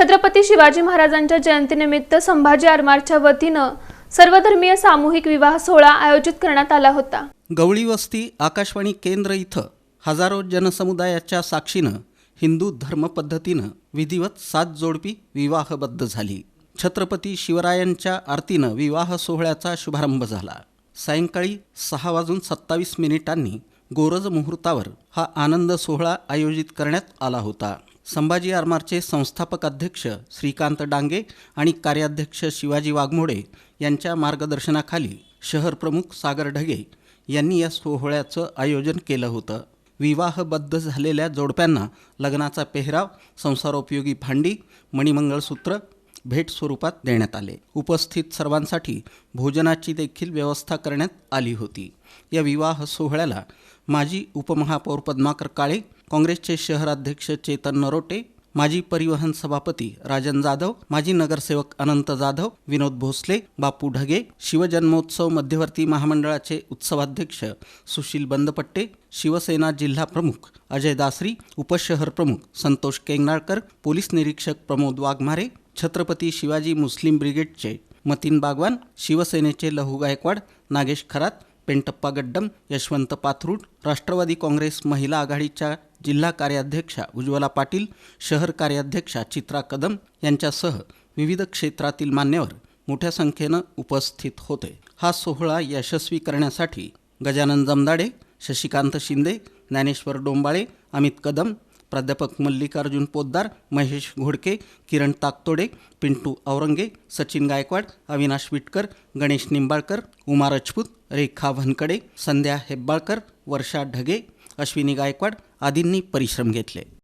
छत्रपती शिवाजी महाराजांच्या जयंतीनिमित्त संभाजी आरमारच्या वतीनं सर्वधर्मीय सामूहिक विवाह सोहळा आयोजित करण्यात आला होता. गवळी वस्ती आकाशवाणी केंद्र इथं हजारो जनसमुदायाच्या साक्षीनं हिंदू धर्मपद्धतीनं विधिवत सात जोडपी विवाहबद्ध झाली. छत्रपती शिवरायांच्या आरतीनं विवाह सोहळ्याचा शुभारंभ झाला. सायंकाळी सहा वाजून सत्तावीस मिनिटांनी गोरज मुहूर्तावर हा आनंद सोहळा आयोजित करण्यात आला होता. संभाजी आरमारचे संस्थापक अध्यक्ष श्रीकांत डांगे आणि कार्याध्यक्ष शिवाजी वाघमोडे यांच्या मार्गदर्शनाखाली शहर प्रमुख सागर ढगे यांनी या सोहळ्याचं आयोजन केलं होतं. विवाहबद्ध झालेल्या जोडप्यांना लग्नाचा पेहराव संसारोपयोगी भांडी मणिमंगळसूत्र भेट स्वरूपात देण्यात आले. उपस्थित सर्वांसाठी भोजनाची देखील व्यवस्था करण्यात आली होती. या विवाह सोहळ्याला माजी उपमहापौर पद्माकर काळे काँग्रेसचे शहराध्यक्ष चेतन नरोटे माजी परिवहन सभापती राजन जाधव माजी नगरसेवक अनंत जाधव विनोद भोसले बापू ढगे शिवजन्मोत्सव मध्यवर्ती महामंडळाचे उत्सवाध्यक्ष सुशील बंदपट्टे शिवसेना जिल्हा प्रमुख अजय दासरी उपशहर प्रमुख संतोष केंगनाळकर पोलीस निरीक्षक प्रमोद वाघमारे छत्रपती शिवाजी मुस्लिम ब्रिगेडचे मतीन बागवान शिवसेनेचे लहू गायकवाड नागेश खरात पेंटप्पा गड्डम यशवंत पाथरूड राष्ट्रवादी काँग्रेस महिला आघाडीच्या जिल्हा कार्याध्यक्षा उज्ज्वला पाटील शहर कार्याध्यक्षा चित्रा कदम यांच्यासह विविध क्षेत्रातील मान्यवर मोठ्या संख्येनं उपस्थित होते. हा सोहळा यशस्वी करण्यासाठी गजानन जमदाडे शशिकांत शिंदे ज्ञानेश्वर डोंबाळे अमित कदम प्राध्यापक मल्लिकार्जुन पोद्दार महेश घोडके किरण ताकतोडे पिंटू औरंगे सचिन गायकवाड अविनाश विटकर गणेश निंबाळकर उमा राजपूत रेखा भनकडे संध्या हेब्बाळकर वर्षा ढगे अश्विनी गायकवाड आदींनी परिश्रम घेतले.